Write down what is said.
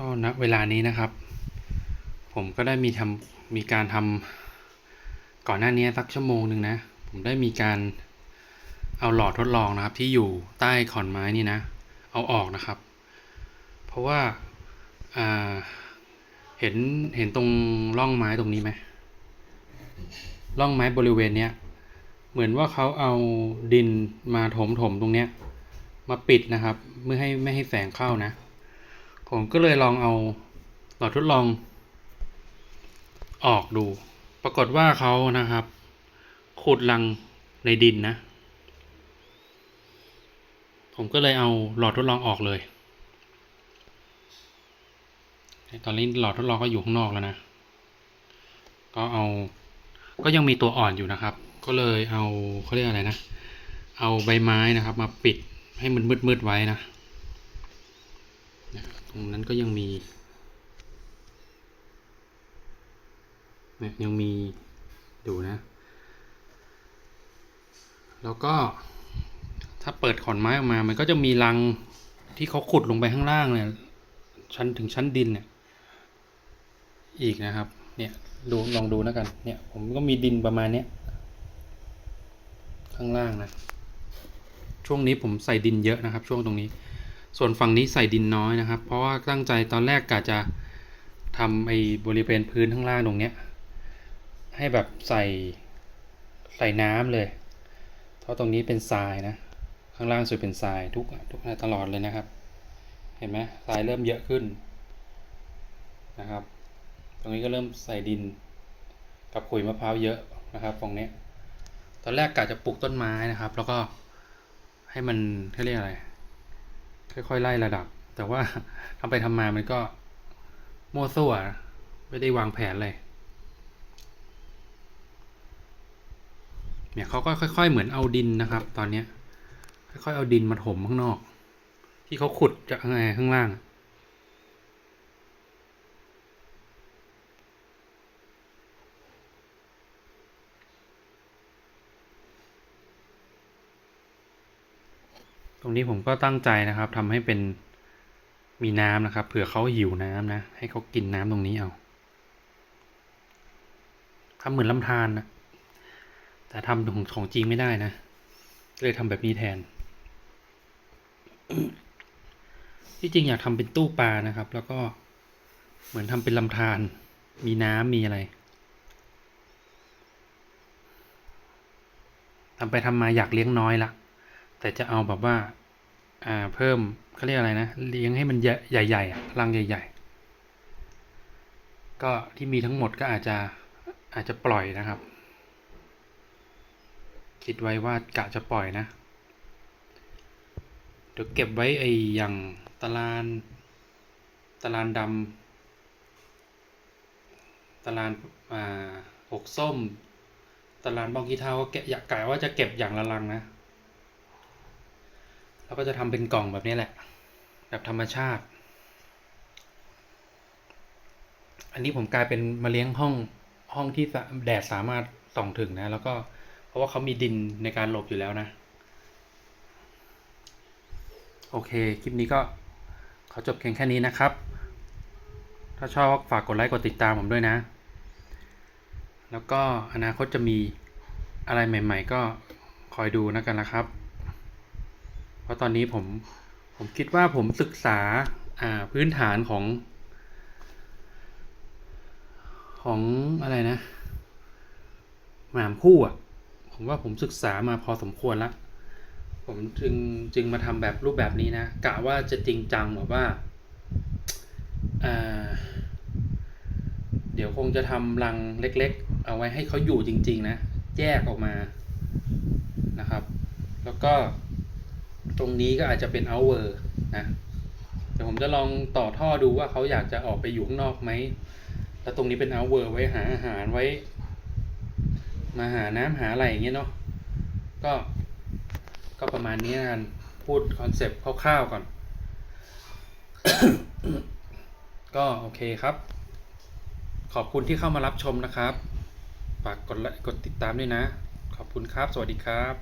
ก็ณเวลานี้นะครับ ผมก็ได้มีทำมีการทำก่อนหน้านี้สักชั่วโมงหนึ่งนะ ผมได้มีการเอาหลอดทดลองนะครับ ที่อยู่ใต้ขอนไม้นี่นะ เอาออกนะครับ เพราะว่าาเห็นเห็นตรงร่องไม้ตรงนี้ไหมร่องไม้บริเวณเนี้ยเหมือนว่าเขาเอาดินมาถมถมตรงเนี้ยมาปิดนะครับไม่ให้ไม่ให้แสงเข้านะ ผมก็เลยลองเอาหลอดทดลองออกดู ปรากฏว่าเขานะครับ ขุดรังในดินนะ ผมก็เลยเอาหลอดทดลองออกเลย ตอนนี้หลอดทดลองก็อยู่ข้างนอกแล้วนะ ก็เอา ก็ยังมีตัวอ่อนอยู่นะครับ ก็เลยเอาเขาเรียกอะไรนะ เอาใบไม้นะครับ มาปิดให้มันมืดๆไว้นะ รงนั้นก็ยังมีเนี่ยยังมีดูนะ แล้วก็ถ้าเปิดขอนไม้ออกมา มันก็จะมีรังที่เขาขุดลงไปข้างล่างเนี่ยชั้นถึงชั้นดินเนี่ยอีกนะครับ เนี่ยดูลองดูแล้วกัน เนี่ยผมก็มีดินประมาณเนี้ยข้างล่างนะ ช่วงนี้ผมใส่ดินเยอะนะครับ ช่วงตรงนี้ ส่วนฝั่งนี้ใส่ดินน้อยนะครับ เพราะว่าตั้งใจตอนแรกกะจะทำไอ้บริเวณพื้นข้างล่างตรงเนี้ย ให้แบบใส่ใส่น้ำเลย เพราะตรงนี้เป็นทรายนะ ข้างล่างสุดเป็นทรายทุกทุกตลอดเลยนะครับ เห็นไหมทรายเริ่มเยอะขึ้นนะครับ ตรงนี้ก็เริ่มใส่ดินกับขุยมะพร้าวเยอะนะครับตรงเนี้ยตอนแรกกะจะปลูกต้นไม้นะครับ แล้วก็ให้มันเขาเรียกอะไร ค่อยๆไล่ระดับ แต่ว่าทำไปทำมามันก็มั่วซั่วไม่ได้วางแผนเลยเนี่ยเขาก็ค่อย ๆ เหมือนเอาดินนะครับ ตอนเนี้ยค่อยๆเอาดินมาถมข้างนอก ที่เขาขุดจากข้างในข้างล่าง รงนี้ผมก็ตั้งใจนะครับทำให้เป็นมีน้ำนะครับ เผื่อเขาหิวน้ำนะ ให้เขากินน้ำตรงนี้เอาทำเหมือนลำธารนะแต่ทำของของจริงไม่ได้นะ เลยทำแบบนี้แทน ที่จริงอยากทำเป็นตู้ปลานะครับ แล้วก็เหมือนทำเป็นลำธารมีน้ำมีอะไรทำไปทำมาอยากเลี้ยงน้อยละ แต่จะเอาแบบว่าอ่าเพิ่มเขาเรียกอะไรนะเลี้ยงให้มันใหญ่ใหญ่ๆอะรังใหญ่ ๆ ก็ที่มีทั้งหมดก็อาจจะอาจจะปล่อยนะครับ คิดไว้ว่ากะจะปล่อยนะเดี๋ยวเก็บไว้ไอ้อย่างตารางตารางดำตารางอ่าหกส้ม ตารางบองกีเทาก็เก็บอยากกะว่าจะเก็บอย่างละลังนะ แล้วก็จะทำเป็นกล่องแบบนี้แหละ แบบธรรมชาติ อันนี้ผมกลายเป็นมาเลี้ยงห้องห้องที่แดดสามารถส่องถึงนะ แล้วก็เพราะว่าเขามีดินในการหลบอยู่แล้วนะ โอเค คลิปนี้ก็ขอจบเพียงแค่นี้นะครับ ถ้าชอบฝากกดไลค์กดติดตามผมด้วยนะ แล้วก็อนาคตจะมีอะไรใหม่ ๆ ก็คอยดูนะกันนะครับ เพราะตอนนี้ผมผมคิดว่าผมศึกษาอ่าพื้นฐานของ ของอะไรนะหมามคู่อะ ผมว่าผมศึกษามาพอสมควรล้วผมจึงจึงมาทำแบบรูปแบบนี้นะกะว่าจะจริงจังแบบว่าเดี๋ยวคงจะทำรังเล็ก ๆ เอาไว้ให้เขาอยู่จริง ๆ นะ แยกออกมานะครับ แล้วก็ ตรงนี้ก็อาจจะเป็น outward นะเดี๋ยวผมจะลองต่อท่อดูว่าเขาอยากจะออกไปอยู่ข้างนอกไหม แล้วตรงนี้เป็น outward ไว้หาอาหารไว้ มาหาน้ำหาอะไรอย่างเงี้ยเนาะ ก็ ก็ประมาณนี้นะกันพูดคอนเซปต์คร่าวๆก่อน ก็โอเคครับ ขอบคุณที่เข้ามารับชมนะครับ ฝากกดไลค์กดติดตามด้วยนะ ขอบคุณครับ สวัสดีครับ